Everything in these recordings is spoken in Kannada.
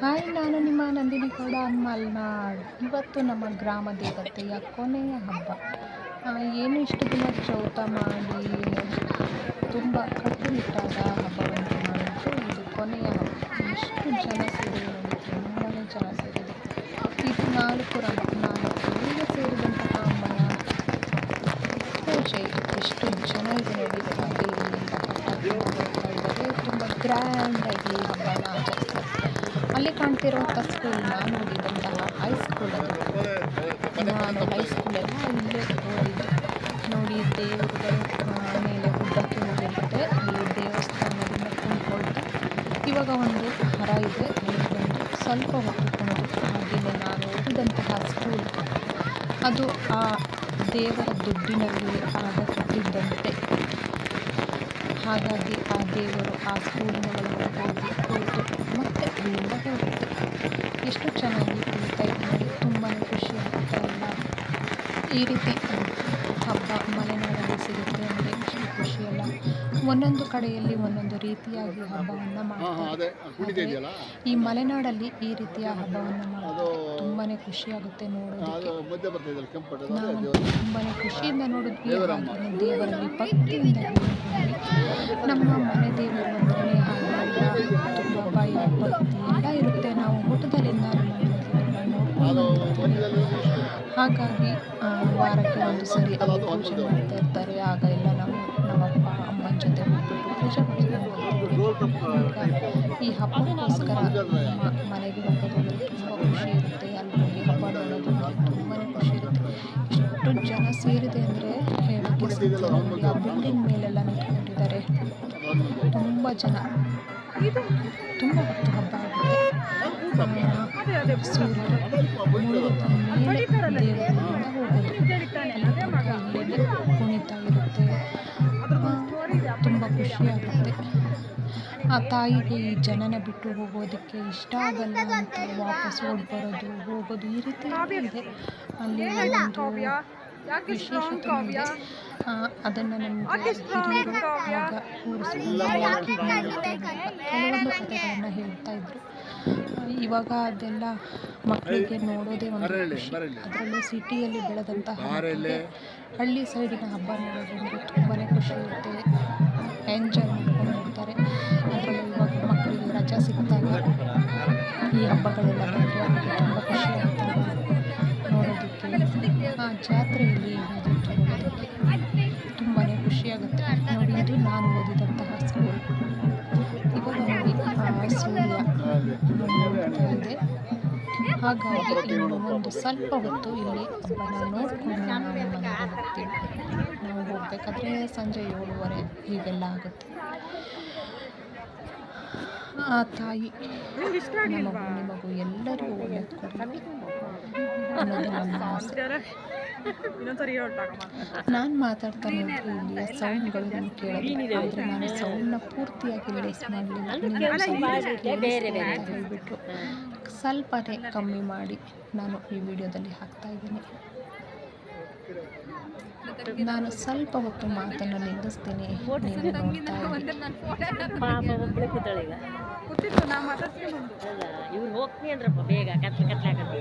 ಹಾಯ್, ನಾನು ನಿಮ್ಮ ನಂದಿನಿ ಗೌಡ ಮಲ್ನಾಡ್. ಇವತ್ತು ನಮ್ಮ ಗ್ರಾಮ ದೇವತೆಯ ಕೊನೆಯ ಹಬ್ಬ. ಏನು ಇಷ್ಟು ದಿನ ಚೌತ ಮಾಡಿ, ತುಂಬ ಕಟ್ಟುನಿಟ್ಟಾದ ಹಬ್ಬವನ್ನು ಮಾಡಿದ್ದು ಇದು ಕೊನೆಯ ಹಬ್ಬ. ಎಷ್ಟು ಜನ ಸೇರಿದೆ ನೋಡಿ ತುಂಬಾ ಜನ ಸೇರಿದೆ ಇದು ನಾಲ್ಕು ರಂಗ, ನಾಲ್ಕು ಈಗ ಸೇರಿದಂತಹ ಅಮ್ಮನ ಪೂಜೆ, ಎಷ್ಟು ಜನ ಇದೆ ನೋಡಿ ಹಾಗೆ ಇಲ್ಲಿಂದ ಪಟಾಕಿ ತುಂಬ ಗ್ರ್ಯಾಂಡಾಗಿ ಹಬ್ಬನ ಅಲ್ಲಿ ಕಾಣ್ತಿರುವಂಥ ಸ್ಕೂಲ್ ನಾನು ಓದಿದಂತಹ ಹೈಸ್ಕೂಲ್ ಅದು. ನಾನು ಹೈಸ್ಕೂಲೆಲ್ಲ ಇಲ್ಲೇ ಓದಿದ್ದೆ. ನೋಡಿ, ದೇವರುಗಳು ಮೇಲೆ ಗುಡ್ಡಕ್ಕೆ ಹೋಗಿರುತ್ತೆ ಅಲ್ಲಿ ದೇವಸ್ಥಾನದಿಂದ ಕುಂತ್ಕೊಳ್ತಾ ಇವಾಗ ಒಂದು ಮರ ಇದೆ. ಬಂದು ಸ್ವಲ್ಪ ಹೊತ್ತುಕೊಂಡು ಹಾಗೆಯೇ ನಾನು ಓದಿದಂತಹ ಸ್ಕೂಲ್ ಅದು ಆ ದೇವರ ದುಡ್ಡಿನಲ್ಲಿ ಆಗ ಕಟ್ಟಿದ್ದಂತೆ ಹಾಗಾಗಿ ಆ ದೇವರು ಆ ಸ್ಕೂಲಿನ ಒಳಗೆ ಹೋಗಿ ಕುಳಿತು ಮತ್ತೆ ಅಲ್ಲಿಂದ ಹೊರಟು ಎಷ್ಟು ಚೆನ್ನಾಗಿ ಕುಳಿತಾ ಇದ್ದಾರೆ ತುಂಬಾ ಖುಷಿ ಆಗ್ತಾ ಅಲ್ಲ ಈ ರೀತಿ ಹಬ್ಬ ಮಲೆನಾಡಲ್ಲಿ ಸಿಗುತ್ತೆ ಅಂದರೆ ಎಷ್ಟು ಖುಷಿ ಅಲ್ಲ. ಒಂದೊಂದು ಕಡೆಯಲ್ಲಿ ಒಂದೊಂದು ರೀತಿಯಾಗಿ ಹಬ್ಬವನ್ನು ಮಾಡ್ತಾರೆ. ಈ ಮಲೆನಾಡಲ್ಲಿ ಈ ರೀತಿಯ ಹಬ್ಬವನ್ನು ಮಾಡೋದು ತುಂಬಾ ಖುಷಿ ಆಗುತ್ತೆ ಅದು ನೋಡೋದಕ್ಕೆ ನಾವು ತುಂಬಾ ಖುಷಿಯಿಂದ ನೋಡಿದ್ವಿ ದೇವರಲ್ಲಿ ಭಕ್ತಿಯಿಂದ ನಮ್ಮ ಮನೆ ದೇವರು ಅಂದರೆ ಭಕ್ತಿ ಎಲ್ಲ ಇರುತ್ತೆ. ನಾವು ಊಟದಲ್ಲಿಂದ ಹಾಗಾಗಿ ವಾರಕ್ಕೆ ಒಂದು ಸರಿ ಅವರು ಪೂಜೆ ಮಾಡ್ತಾ ಇರ್ತಾರೆ. ಆಗ ಎಲ್ಲ ನಾವು ನಮ್ಮಪ್ಪ ಅಮ್ಮನ ಜೊತೆ ಹೋಗ್ಬಿಟ್ಟು ಪೂಜೆ ಮಾಡ್ತೀವಿ. ಈ ಹಬ್ಬಕ್ಕೋಸ್ಕರ ಮನೆಗೆ ಹೋಗೋದು ತುಂಬ ಖುಷಿ ಇರುತ್ತೆ. ಅಲ್ಲಿ ಹೋಗಿ ಹಬ್ಬ ನೋಡೋದು ತುಂಬಾ ಖುಷಿ ಇರುತ್ತೆ. ಎಷ್ಟು ಜನ ಸೇರಿದೆ ಅಂದರೆ ಹೇಳೋಕ್ಕೆ ಬಿಲ್ಡಿಂಗ್ ಮೇಲೆಲ್ಲ ನಿಂತ್ಕೊಂಡಿದ್ದಾರೆ. ತುಂಬ ಜನ. ತುಂಬ ಹೊತ್ತು ಹಬ್ಬ ಆಗುತ್ತೆ. ಆ, ಸೂರ್ಯ ಮುಳುಗುತ್ತ ಮೇಲೆ ದೇವರಿಂದ ಹೋಗೋದು ಅಲ್ಲಿ ತನಕ ಇಲ್ಲಿಗೆ ಕುಣಿತಾ ಇರುತ್ತೆ ತುಂಬ ಖುಷಿಯಾಗುತ್ತೆ ಆ ತಾಯಿಗೆ ಈ ಜನನ ಬಿಟ್ಟು ಹೋಗೋದಕ್ಕೆ ಇಷ್ಟ ಆಗಲ್ಲ ಅಂತ ವಾಪಸ್ ಓಡಿ ಬರೋದು ಹೋಗೋದು ಈ ರೀತಿ ಇದೆ. ಅಲ್ಲಿ ಒಂದು ಇದೆ ಅದನ್ನು ನಮಗೆ ಹಿರಿಯರು ಆಗ ಕೂರಿಸ್ಕೊಂಡು ಯಾಕೆ ಕೆಲವೊಂದು ಕಥೆಗಳನ್ನು ಹೇಳ್ತಾ ಇದ್ರು. ಇವಾಗ ಅದೆಲ್ಲ ಮಕ್ಕಳಿಗೆ ನೋಡೋದೇ ಒಂದು ಖುಷಿ. ಅದರಲ್ಲೂ ಸಿಟಿಯಲ್ಲಿ ಬೆಳೆದಂತಹ ಹಳ್ಳಿ ಸೈಡಿನ ಹಬ್ಬ ನೋಡೋದಂದ್ರೆ ತುಂಬಾ ಖುಷಿ ಇರುತ್ತೆ. ಎಂಜಾಯ್ ಮಾಡ್ಕೊಂಡು ಹೋಗ್ತಾರೆ. ಅದರಲ್ಲೂ ಇವಾಗ ಮಕ್ಕಳಿಗೆ ರಜಾ ಸಿಕ್ಕಿದಾಗ ಈ ಹಬ್ಬಗಳೆಲ್ಲ ಬಂದರೆ ಅವರಿಗೆ ತುಂಬ ಖುಷಿ ಆಗ್ತದೆ ನೋಡೋದಕ್ಕೆ. ಆ ಹಾಗಾಗಿ ಇನ್ನು ಒಂದು ಸ್ವಲ್ಪ ಹೊತ್ತು ಇಲ್ಲಿ ಹಬ್ಬನ ನೋಡಿಕೊಂಡು ನಾವು ಹೋಗಬೇಕಾದ್ರೆ ಸಂಜೆ ಏಳುವರೆ ಹೀಗೆಲ್ಲ ಆಗುತ್ತೆ. ಆ ತಾಯಿ ನಮಗೂ ಮಗು ಎಲ್ಲರಿಗೂ ಒಳ್ಳೇದು ಕೊಡಲಿ ಅನ್ನೋದು ನಮ್ಮ ಆಸೆ. ನಾನು ಮಾತಾಡ್ತಾ ಇಲ್ಲಿಯ ಸೌಂಡ್ಗಳು ನಾನು ಕೇಳೋದು ಆದರೆ ನಾನು ಸೌಂಡ್ನ ಪೂರ್ತಿಯಾಗಿ ರಿಲೀಸ್ ಮಾಡಲಿಲ್ಲ. ಸ್ವಲ್ಪನೇ ಕಮ್ಮಿ ಮಾಡಿ ನಾನು ಈ ವಿಡಿಯೋದಲ್ಲಿ ಹಾಕ್ತಾ ಇದ್ದೀನಿ. ನಾನು ಸ್ವಲ್ಪ ಹೊತ್ತು ಮಾತನ್ನು ನಿಲ್ಲಿಸ್ತೀನಿ. ಇವ್ರು ಹೋಗ್ತೀನಿ ಅಂದ್ರಪ್ಪ ಬೇಗ. ಕತ್ಲೆ ಕತ್ಲೆ ಆಗತ್ತೆ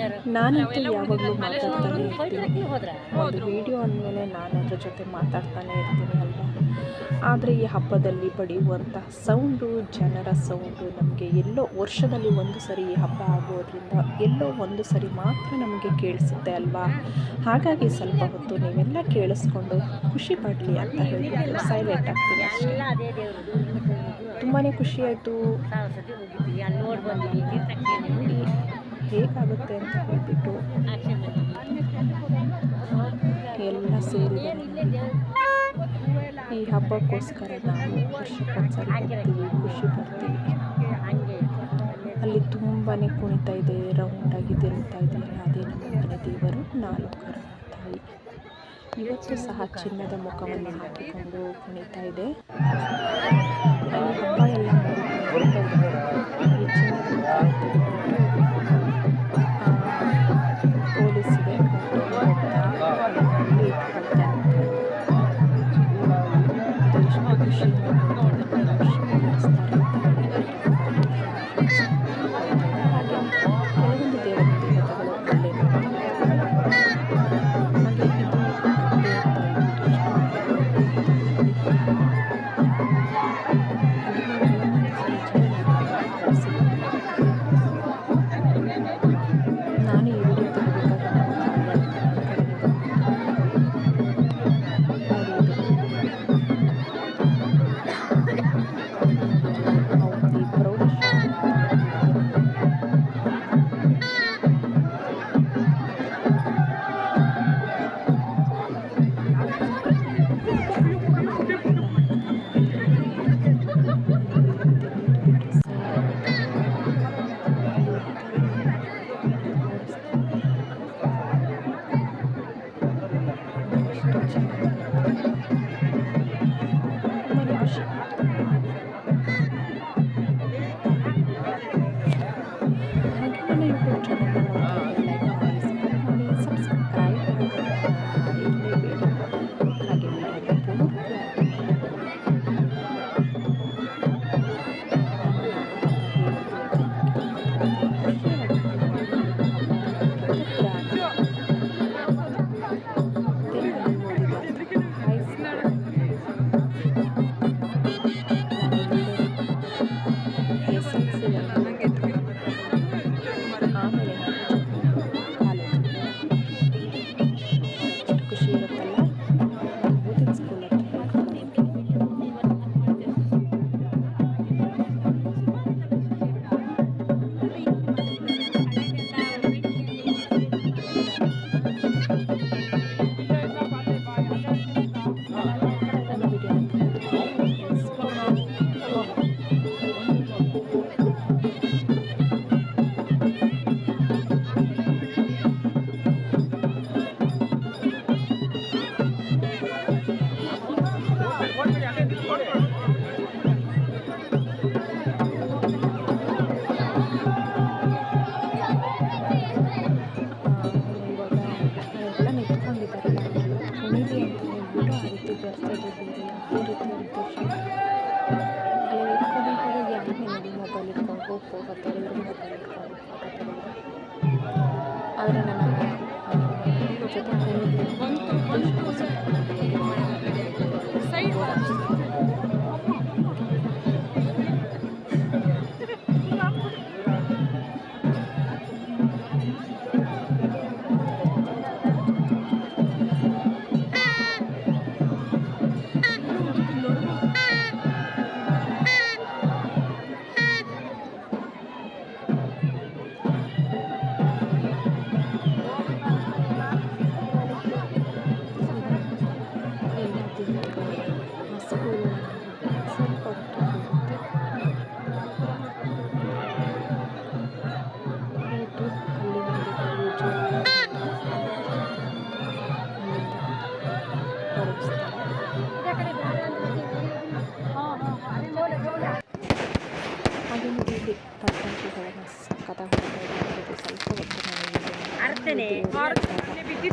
ಯಾರು? ನಾನಂತೂ ಯಾವಾಗಲೂ ಮಾತಾಡ್ತಾನೆ ಇರ್ತೀನಿ. ಒಂದು ವಿಡಿಯೋ ಅಂದಮೇಲೆ ನಾನು ಅದ್ರ ಜೊತೆ ಮಾತಾಡ್ತಾನೆ ಇರ್ತೀನಿ ಅಲ್ವಾ? ಆದರೆ ಈ ಹಬ್ಬದಲ್ಲಿ ಪಡೆಯುವಂಥ ಸೌಂಡು ಜನರ ಸೌಂಡು ನಮಗೆ ಎಲ್ಲೋ ವರ್ಷದಲ್ಲಿ ಒಂದು ಸರಿ ಈ ಹಬ್ಬ ಆಗೋದ್ರಿಂದ ಎಲ್ಲೋ ಒಂದು ಸರಿ ಮಾತ್ರ ನಮಗೆ ಕೇಳಿಸುತ್ತೆ ಅಲ್ವಾ? ಹಾಗಾಗಿ ಸ್ವಲ್ಪ ಹೊತ್ತು ನೀವೆಲ್ಲ ಕೇಳಿಸ್ಕೊಂಡು ಖುಷಿ ಪಡಲಿ ಅಂತ ಹೇಳ್ಬಿಟ್ಟು ಸೈಲೆಂಟ್ ಆಗ್ತೀನಿ ಅಷ್ಟೇ. ತುಂಬಾ ಖುಷಿಯಾಯಿತು ನೋಡಿ ಹೇಗಾಗುತ್ತೆ ಅಂತ ಹೇಳ್ಬಿಟ್ಟು ಎಲ್ಲ ಸೇರಿ ಈ ಹಬ್ಬಕ್ಕೋಸ್ಕರ ನಾವು ವರ್ಷಕ್ಕೊಂದ್ಸಲ ಹೋಗ್ತೀವಿ, ಖುಷಿ ಪಡ್ತೀವಿ. ಅಲ್ಲಿ ತುಂಬಾ ಕುಣಿತಾ ಇದೆ ರೌಂಡಾಗಿ ತಿರುಗ್ತಾ ಇದೆ ಅದೇ ನಮ್ಮ ಮನೆ ದೇವರು ನಾಲ್ಕು ತಾಯಿ. ಇವತ್ತು ಸಹ ಚಿನ್ನದ ಮುಖವನ್ನು ಹಾಕಿಕೊಂಡು ಕುಣಿತಾ ಇದೆ. ಹಬ್ಬ ಎಲ್ಲ ಈ 무거울 때.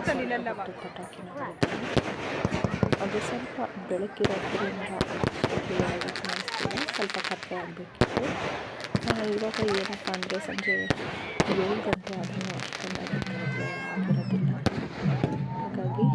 ಮತ್ತು ಪಟಾಕಿನ ಅದು ಸ್ವಲ್ಪ ಬೆಳಕಿರೋದ್ರಿಂದ ಕಾಣಿಸ್ತಿದೆ ಸ್ವಲ್ಪ ಕಪ್ಪೆ ಆಗಬೇಕಿತ್ತು. ಇವಾಗ ಏನಪ್ಪ ಅಂದರೆ ಸಂಜೆ ಏಳು ಗಂಟೆ ಆದರೂ ಆಗಿರೋದಿಲ್ಲ. ಹಾಗಾಗಿ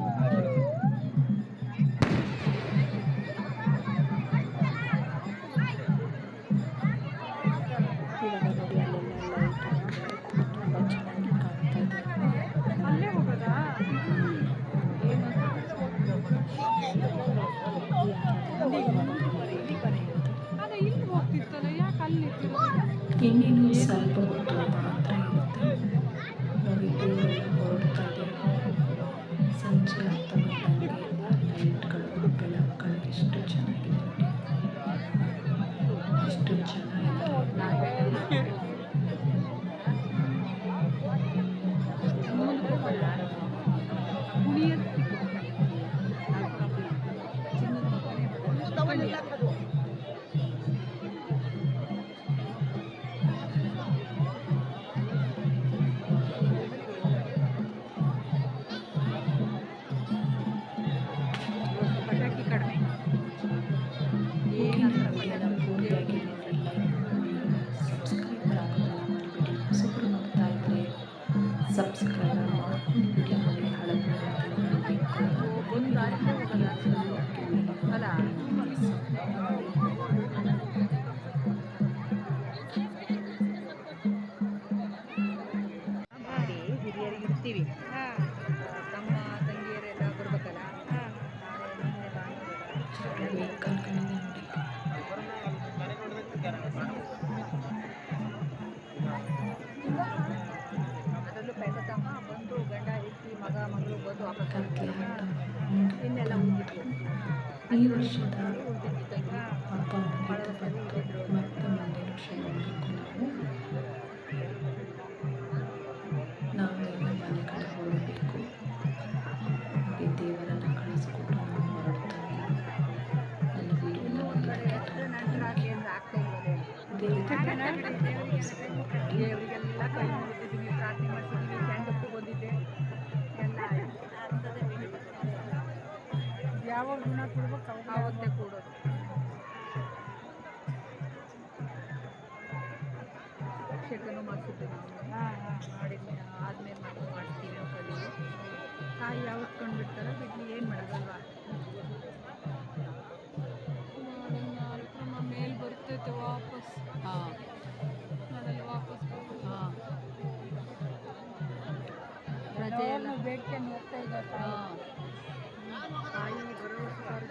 ಮಾಡಿ ಹಿರಿಯರಿಗೆ ಇರ್ತೀವಿ ತಮ್ಮ ಮಗಳು ಬಂದು ವಾಪಸ್ ಕತ್ಲೆ ಆಟ ಇನ್ನೆಲ್ಲ ಉಳಿದಿತ್ತು ಈ ವರ್ಷದ ಉಳಿದಿತ್ತು ತಂಗಿ ಹಬ್ಬ ಯಾವಾಗ ಋಣ ಕೊಡ್ಬೇಕು ಆವತ್ತೇ ಕೊಡೋದು. ಅಭಿಷೇಕನೂ ಮಾಡಿಸಿದ್ದು ನಾವು ಮಾಡಿದ್ಮೇಲೆ ಆದ್ಮೇಲೆ ಮತ್ತೆ ಮಾಡ್ತೀವಿ ಅಂತೇಳಿ ತಾಯಿ ಯಾವತ್ತು ಕೊಂಡ್ಬಿಡ್ತಾರ ಬಿಡ್ಲಿ ಏನು ಮಾಡೋದಲ್ವಾ ಮೇಲೆ ಬರ್ತೈತೆ ವಾಪಸ್. ಹಾಂ. ನಾಳೆಲ್ಲ ವಾಪಸ್ ಹಾಂ. ರಜೆ ಎಲ್ಲ. ಬೇಡಿಕೆ ಹೋಗ್ತಾ ಇದ್ದಾರೆ ತಾಯಿ